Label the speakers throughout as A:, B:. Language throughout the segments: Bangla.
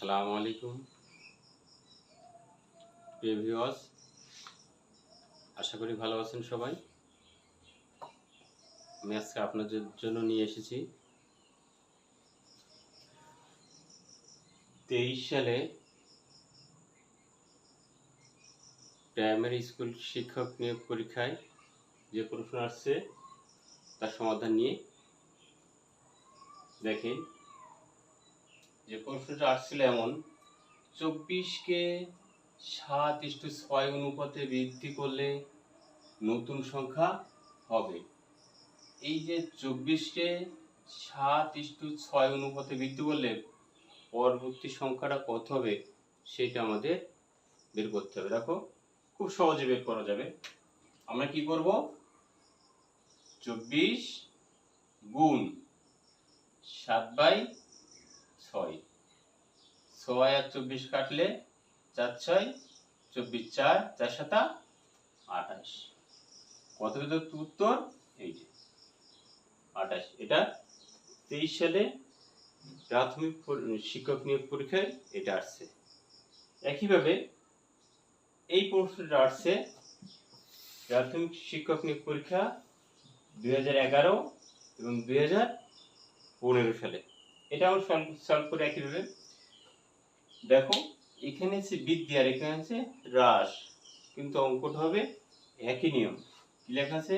A: আসসালামু আলাইকুম। প্রিয় আশা করি ভালো আছেন সবাই। আমি আজকে আপনাদের জন্য নিয়ে এসেছি। তেইশ সালে প্রাইমারি স্কুল শিক্ষক নিয়োগ পরীক্ষায় যে প্রশ্ন আসছে, তার সমাধান নিয়ে দেখেন। যে প্রশ্নটা আসছিল এমন, চব্বিশকে সাত ইস্টু ছয় অনুপাতে বৃদ্ধি করলে নতুন সংখ্যা হবে। এই যে চব্বিশকে সাত ইস্টু ছয় অনুপাতে বৃদ্ধি করলে পরবর্তী সংখ্যাটা কত হবে সেটা আমাদের বের করতে হবে। দেখো, খুব সহজে বের করা যাবে। আমরা কি করব? চব্বিশ গুণ সাত বাই ছয় আর চব্বিশ কাটলে চার ছয়, চব্বিশ চার চার সাতা, আঠাশ। কত উত্তর? এই যে, আঠাশ। এটা তেইশ সালে প্রাথমিক শিক্ষক নিয়োগ পরীক্ষায় এটা আসছে। একইভাবে এই প্রশ্নটা আসছে, প্রাথমিক শিক্ষক নিয়োগ পরীক্ষা দুই হাজার এগারো এবং দুই হাজার পনেরো সালে। এটা আমরা সলভ করে একইভাবে। দেখো, এখানে আছে বৃদ্ধি আর এখানে আছে হ্রাস। কিন্তু অঙ্কটা হবে একই নিয়ম। কি লেখা আছে?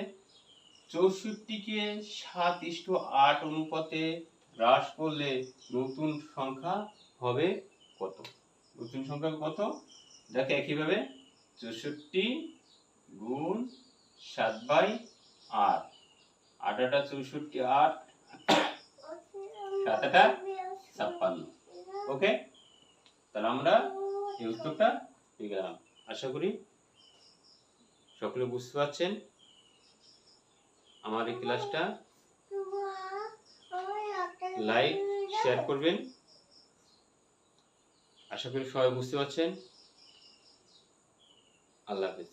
A: চৌষট্টিকে সাত ইষ্ট আট অনুপাতে হ্রাস করলে নতুন সংখ্যা হবে কত? নতুন সংখ্যা কত? দেখো একইভাবে, চৌষট্টি গুণ সাত বাই আট। আট আটা চৌষট্টি আট সাতটা ছাপ্পান্ন। ওকে? তাহলে আমরা এই উত্তরটা পেয়ে গেলাম। আশা করি সকলে বুঝতে পারছেন আমার এই ক্লাসটা। লাইক শেয়ার করবেন। আশা করি সবাই বুঝতে পারছেন। আল্লাহ হাফেজ।